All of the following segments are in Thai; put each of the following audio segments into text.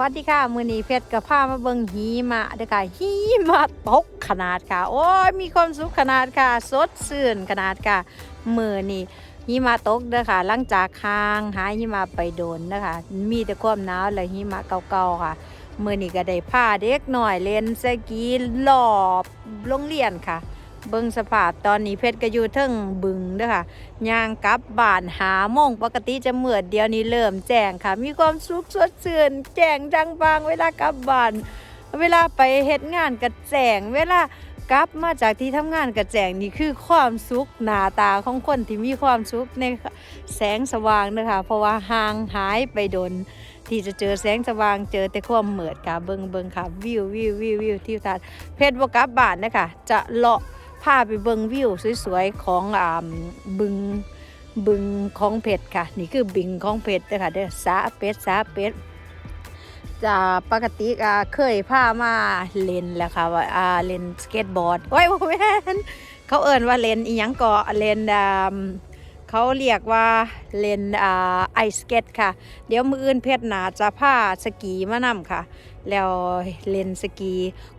วัสดีค่ะ มือนีเพชรกับผ้ามาเบิงหีมาเด้อค่ะหีมาตกขนาดค่ะ โอ้ยมีความสุขขนาดค่ะ สดชื่นขนาดค่ะ มือนีหิมาตกเด้อค่ะ หลังจากค้างหายหิมาไปโดนนะคะ มีแต่ความหนาวและหิมะเก่าๆค่ะมือนี้ก็ได้ผ้าเด็กหน่อยเล่นสกีรอบโรงเรียนค่ะ เบิ่งสภาพตอนนี้เพชรก็อยู่เทิงบึงเด้อค่ะย่างกลับบ้านหาโมงปกติจะเมื่อเดียวนี้เริ่มแจ้งค่ะ มีความสุขสดชื่นแจ้งจังบางเวลากลับบ้าน เวลาไปเฮ็ดงานก็แจ้งเวลากลับมาจากที่ทำงานก็แจ้งนี่คือความสุขหน้าตาของคนที่มีความสุขในแสงสว่างนะคะเพราะว่าห่างหายไปโดน ที่จะเจอแสงสว่างเจอแต่ความเหมือดค่ะเบิงเบิงค่ะวิววิววิววิวทิวทัศน์เพชรบกลับบ้านนะคะจะเลาะ พาไปเบิงวิวสวยๆของอ่าบึงบึงของเพชรค่ะ นี่คือบึงของเพชรนะคะเด้อสาเป็ดสาเป็ดจะปกติอ่าเคยพามาเล่นแหล้วค่ะว่าอ่าเล่นสเก็ตบอร์ดโอ้ยบ่แม่เขาเอิ้นว่าเล่นอีหยังก็เล่นอ่า เขาเรียกว่าเล่นอ่าไอสเก็ตค่ะ เดี๋ยวมืออื่นเพชรหนาจะพาสกีมานำค่ะ แล้วเล่นสกี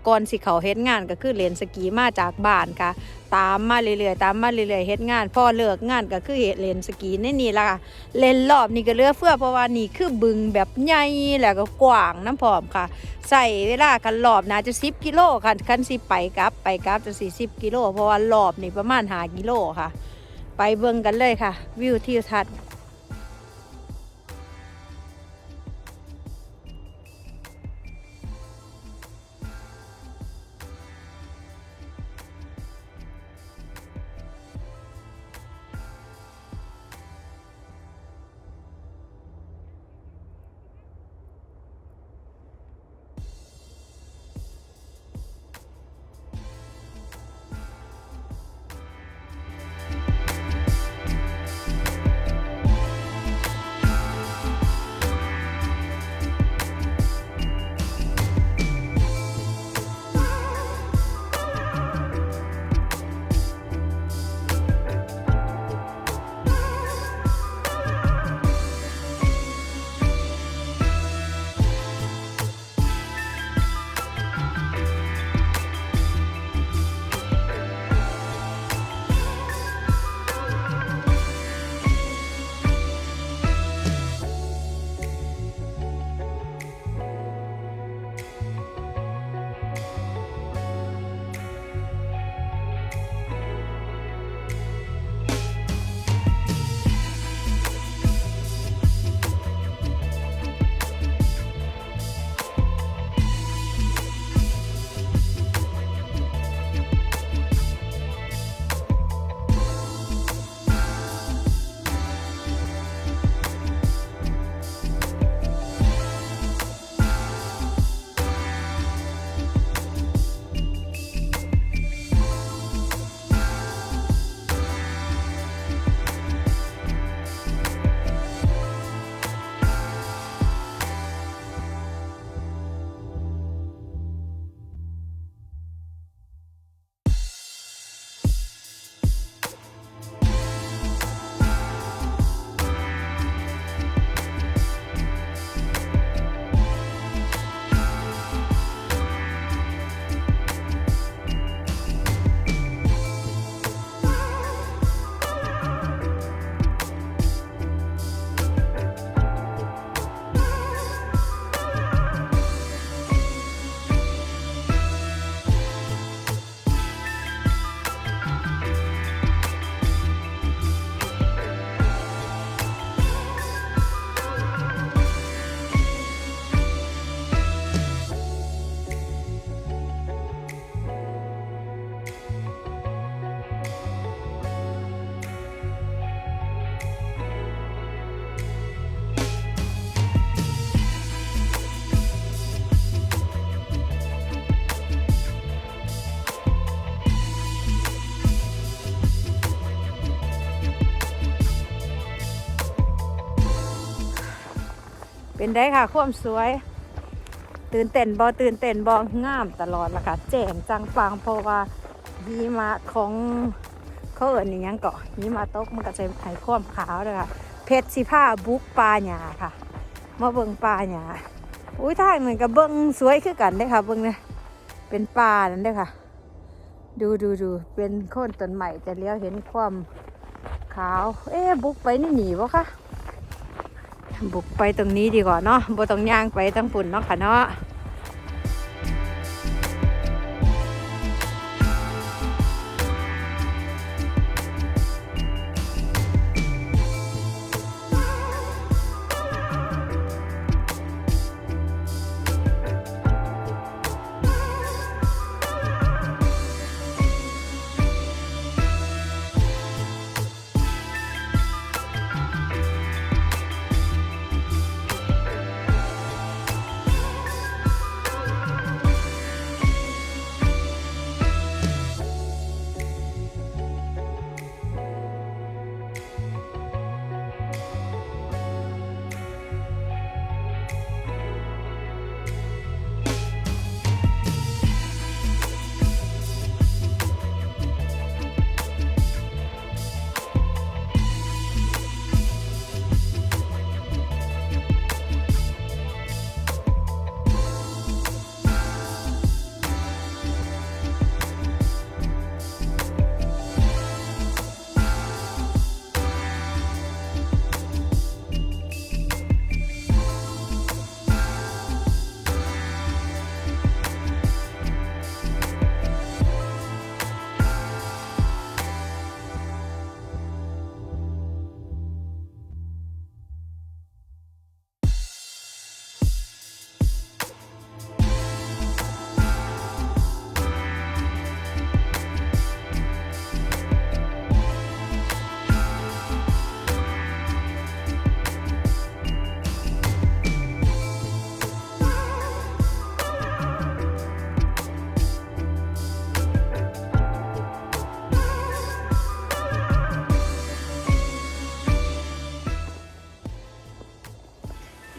ก่อนสิเขาเฮ็ดงานก็คือเล่นสกีมาจากบ้านค่ะ ตามมาเรื่อยๆตามมาเรื่อยๆเฮ็ดงานพอเลิกงานก็คือเฮ็ดเล่นสกีในนี่ละค่ะเล่นรอบนี่ก็เลือเฟือเพราะว่านี่คือบึงแบบใหญ่แล้วก็กว้างน้ำพร้อมค่ะ ใส่เวลากันรอบน่าจะ10กิโลค่ะคันสิไปกลับไปกลับจะ40กิโลเพราะว่ารอบนี่ประมาณ5กิโลค่ะ เบิ่งกันเลยค่ะ วิวทิวทัศน์ เป็นได้ค่ะความสวย ตื่นเต้นบอตื่นเต้นบองามตลอดละค่ะแจ่มจังปังเพราะว่าหิมะของเขาเอิญอย่างยังเกาะหิมะตกมันก็จะไห้ความขาวเลยค่ะเพชรสิผ้าบุกปลาหยาค่ะมาเบิงปลาหยาอุ้ยท่างนั้นก็เบิงสวยคือกันเด้ค่ะเบิงเนี่ยเป็นป่านั่นด้ค่ะ ดูดูดูเป็นโคนต้นใหม่แต่เลี้ยวเห็นความขาว เอ๊บุกไปนี่หนีวะคะ บุกไปตรงนี้ดีกว่าเนาะบ่ต้องย่างไปตั้งปุ่นเนาะค่ะเนาะ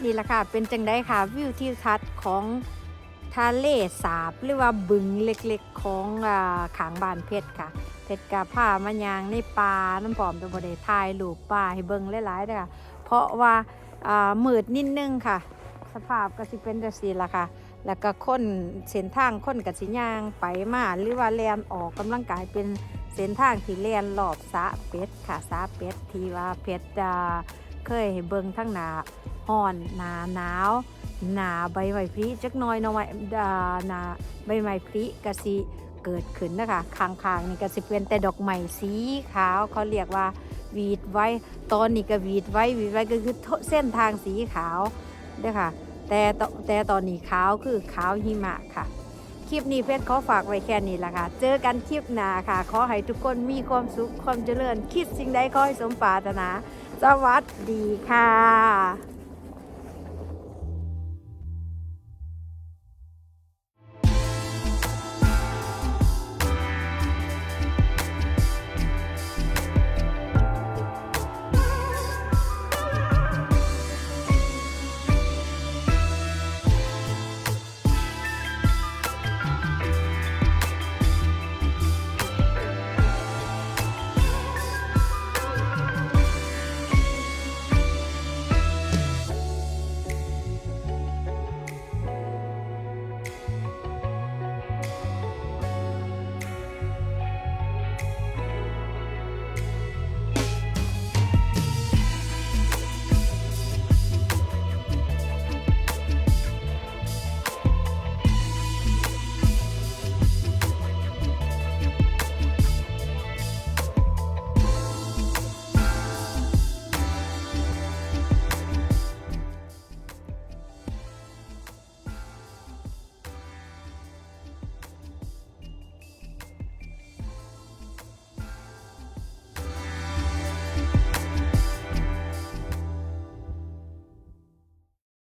นี่แหละค่ะ เป็นจังได้ค่ะ วิวทิวทัศน์ของทะเลสาบหรือว่าบึงเล็กๆของขางบานเพชรค่ะ เพชรกาผ้ามายางในป่าน้ำผอมตัวบไดถ่ายรูปป่าให้เบิ่งหลายๆเด้อค่ะ เพราะว่าอ่ามืดนิดนึงค่ะ สภาพก็สิเป็นจังซี่ล่ะค่ะ แล้วก็ค้นเส้นทางค้นกับสิยางไปมาหรือว่าแลนออกกำลังกายเป็นเส้นทางที่แลนรอบสะเป็ดค่ะสะเป็ดที่ว่าเพชรเคยเบิ่งทั้งหนา ฮ้อนหนาหนาวหนาใบไม้ผลิจักน้อยหน่อยหนาใบไม้ผลิกะสิเกิดขึ้นนะคะคางๆนี่ก็สิเป็นแต่ดอกไม้สีขาวเขาเรียกว่าวีดไว้ตอนนี้ก็วีดไว้วีดไว้ก็คือเส้นทางสีขาวเด้อค่ะ แต่แต่ตอนนี้ขาวคือขาวหิมะค่ะ คลิปนี้เพชรขอฝากไว้แค่นี้ละค่ะ เจอกันคลิปหน้าค่ะ ขอให้ทุกคนมีความสุขความเจริญ คิดสิ่งใดขอให้สมปรารถนา สวัสดีค่ะ